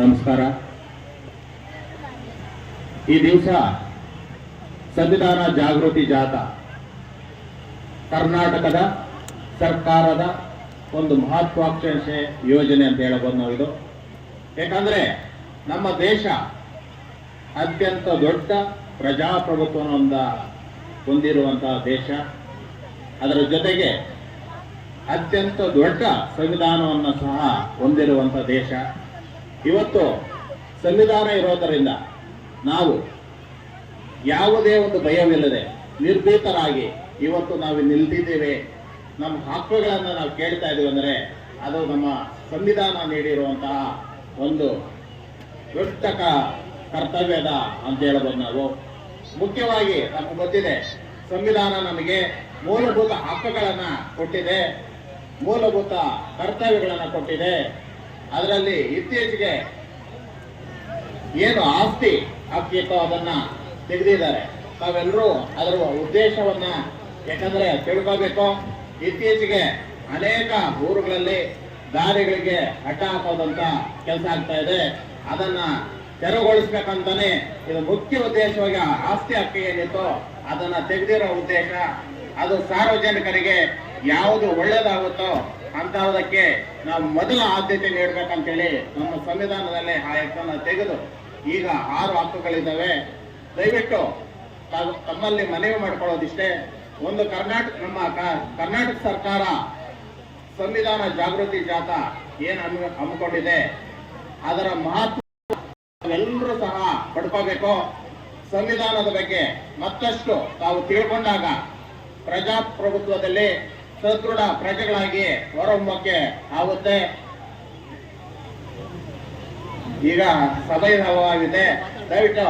ನಮಸ್ಕಾರ. ಈ ದಿವಸ ಸಂವಿಧಾನ ಜಾಗೃತಿ ಜಾಥಾ ಕರ್ನಾಟಕದ ಸರ್ಕಾರದ ಒಂದು ಮಹತ್ವಾಕಾಂಕ್ಷೆ ಯೋಜನೆ ಅಂತ ಹೇಳಬಹುದು ನಾವು ಇದು. ಯಾಕಂದ್ರೆ ನಮ್ಮ ದೇಶ ಅತ್ಯಂತ ದೊಡ್ಡ ಪ್ರಜಾಪ್ರಭುತ್ವವನ್ನ ಹೊಂದಿರುವಂತಹ ದೇಶ. ಅದರ ಜೊತೆಗೆ ಅತ್ಯಂತ ದೊಡ್ಡ ಸಂವಿಧಾನವನ್ನು ಸಹ ಹೊಂದಿರುವಂಥ ದೇಶ. ಇವತ್ತು ಸಂವಿಧಾನ ಇರೋದರಿಂದ ನಾವು ಯಾವುದೇ ಒಂದು ಭಯವಿಲ್ಲದೆ ನಿರ್ಭೀತರಾಗಿ ಇವತ್ತು ನಾವು ನಿಲ್ತಿದ್ದೇವೆ ನಮ್ಮ ಹಕ್ಕುಗಳನ್ನು ನಾವು ಕೇಳ್ತಾ ಇದ್ದೀವಿ ಅಂದರೆ ಅದು ನಮ್ಮ ಸಂವಿಧಾನ ನೀಡಿರುವಂತಹ ಒಂದು ದೊಡ್ಡ ಕರ್ತವ್ಯದ ಅಂತ ಹೇಳ್ಬೋದು ನಾವು. ಮುಖ್ಯವಾಗಿ ನಮಗೆ ಗೊತ್ತಿದೆ, ಸಂವಿಧಾನ ನಮಗೆ ಮೂಲಭೂತ ಹಕ್ಕುಗಳನ್ನು ಕೊಟ್ಟಿದೆ, ಮೂಲಭೂತ ಕರ್ತವ್ಯಗಳನ್ನು ಕೊಟ್ಟಿದೆ. ಅದರಲ್ಲಿ ಇತ್ತೀಚೆಗೆ ಏನು ಆಸ್ತಿ ಹಕ್ಕಿತ್ತೋ ಅದನ್ನ ತೆಗೆದಿದ್ದಾರೆ. ತಾವೆಲ್ಲರೂ ಅದರ ಉದ್ದೇಶವನ್ನ ಯಾಕಂದ್ರೆ ತಿಳ್ಕೋಬೇಕು. ಇತ್ತೀಚೆಗೆ ಅನೇಕ ಊರುಗಳಲ್ಲಿ ದಾರಿಗಳಿಗೆ ಅಡ್ಡ ಹಾಕೋದಂತ ಕೆಲಸ ಆಗ್ತಾ ಇದೆ. ಅದನ್ನ ತೆರವುಗೊಳಿಸ್ಬೇಕಂತಾನೆ ಇದು ಮುಖ್ಯ ಉದ್ದೇಶವಾಗಿ ಆಸ್ತಿ ಹಕ್ಕು ಏನಿತ್ತು ಅದನ್ನ ತೆಗೆದಿರೋ ಉದ್ದೇಶ. ಅದು ಸಾರ್ವಜನಿಕರಿಗೆ ಯಾವುದು ಒಳ್ಳೇದಾಗುತ್ತೋ ಅಂತಹದಕ್ಕೆ ನಾವು ಮೊದಲ ಆದ್ಯತೆ ನೀಡಬೇಕಂತೇಳಿ ನಮ್ಮ ಸಂವಿಧಾನದಲ್ಲಿ ಆ ಹೆಸರನ್ನು ತೆಗೆದು ಈಗ ಆರು ಹಕ್ಕುಗಳಿದ್ದಾವೆ. ದಯವಿಟ್ಟು ತಾವು ತಮ್ಮಲ್ಲಿ ಮನವಿ ಮಾಡ್ಕೊಳ್ಳೋದಿಷ್ಟೇ. ಒಂದು ಕರ್ನಾಟಕ ನಮ್ಮ ಕರ್ನಾಟಕ ಸರ್ಕಾರ ಸಂವಿಧಾನ ಜಾಗೃತಿ ಜಾಥಾ ಏನು ಹಮ್ಮಿ ಹಮ್ಮಿಕೊಂಡಿದೆ, ಅದರ ಮಹತ್ವ ಎಲ್ಲರೂ ಸಹ ಪಡ್ಕೋಬೇಕು. ಸಂವಿಧಾನದ ಬಗ್ಗೆ ಮತ್ತಷ್ಟು ತಾವು ತಿಳ್ಕೊಂಡಾಗ ಪ್ರಜಾಪ್ರಭುತ್ವದಲ್ಲಿ ಸದೃಢ ಪ್ರಜೆಗಳಾಗಿ ಹೊರಹೊಮ್ಮಕ್ಕೆ ಆಗುತ್ತೆ. ಈಗ ಸಭೆ ಆಗಿದೆ ದಯವಿಟ್ಟು